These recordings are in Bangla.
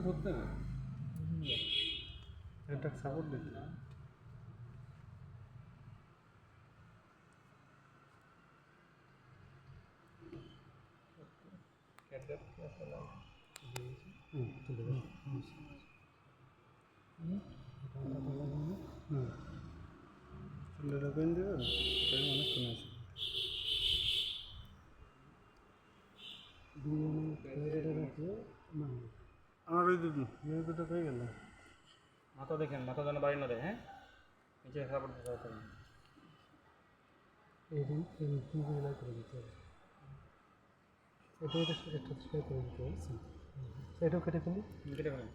ধরতে না এটা সাপোর্ট দিতে আমার ওই দুটো ওই দুটো হয়ে গেল। মাথা দেখেন মাথা যেন বাড়ি না দেয় হ্যাঁ? নিচে সাপোর্ট দিতে হবে। এরকম করে করে দিতে হবে। এটা এটা একটা সেলাই করে দিতে এটাও কেটে ফেলি। কেটে ফেলেন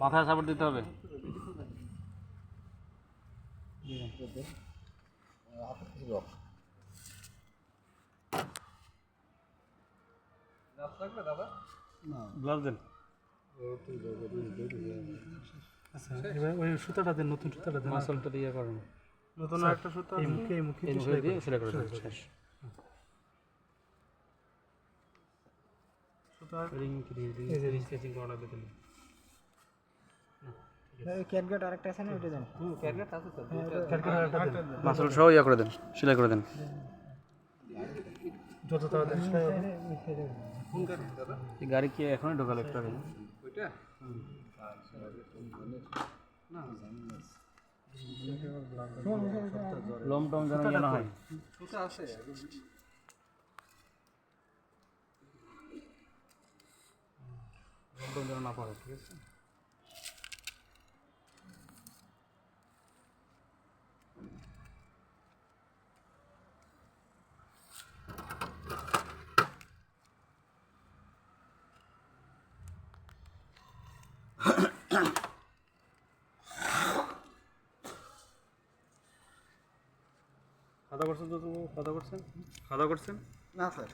মাথায় সাপোর্ট দিতে হবে। ওই সুতাটা দেন। নতুন সুতাটা দেন মাসলটা দিয়ে করেন নতুন একটা সুতা এই মুখে এই মুখে মুখে দিয়ে সেলাই করে দেন শেষ সুতা রিং দিয়ে স্কেচিং করা লাগবে তাহলে ক্যাটগেট আরেকটা আছে না ওইটা দেন। মাসল সহ ইয়া করে দেন সেলাই করে দেন। যত তাড়াতাড়ি সেলাই হবে। এই গাড়ি কি এখনই ঢোকালো একটু আগে লম টম যেন ইয়ে না হয়। লম টম যেন না পড়ে ঠিক আছে? খাওয়া করছেন তো খাওয়া করছেন? খাওয়া করছেন? না স্যার।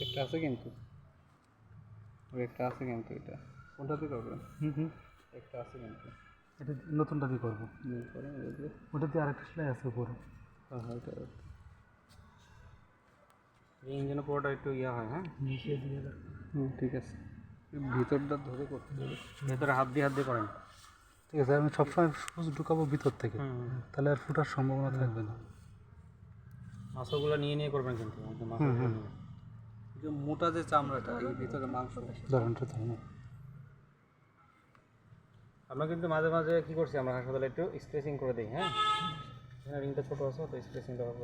একটা আছে কিন্তু। ওই একটা আছে কিন্তু এটা। কোনটাতে করবেন? হুম হুম। একটা আছে কিন্তু। এটা নতুনটা দিয়ে করব। ওটা দিয়ে আরেকটা সেলাই আছে উপরে। হ্যাঁ হ্যাঁ এটা রিং যেন পুরোটা একটু ইয়া হয় হ্যাঁ? মিশিয়ে দিয়ে। হুম ঠিক আছে। ভিতরটা ধরে করতে হবে ভেতরে হাত দিয়ে হাত দিয়ে করেন। ঠিক আছে আমি সবসময় সুচ ঢুকাবো ভিতর থেকে। তাহলে আর ফুটার সম্ভাবনা থাকবে না। মাংসগুলো নিয়ে নিয়ে করবেন কিন্তু যে মোটা যে চামড়াটা এই ভিতরে মাংস। ধরনটা ধরুন আমরা কিন্তু মাঝে মাঝে কি করছি আমরা হাসপাতালে একটু স্ট্রেচিং করে দিই হ্যাঁ? রিংটা ছোটো আছে তো স্ট্রেচিংটা করব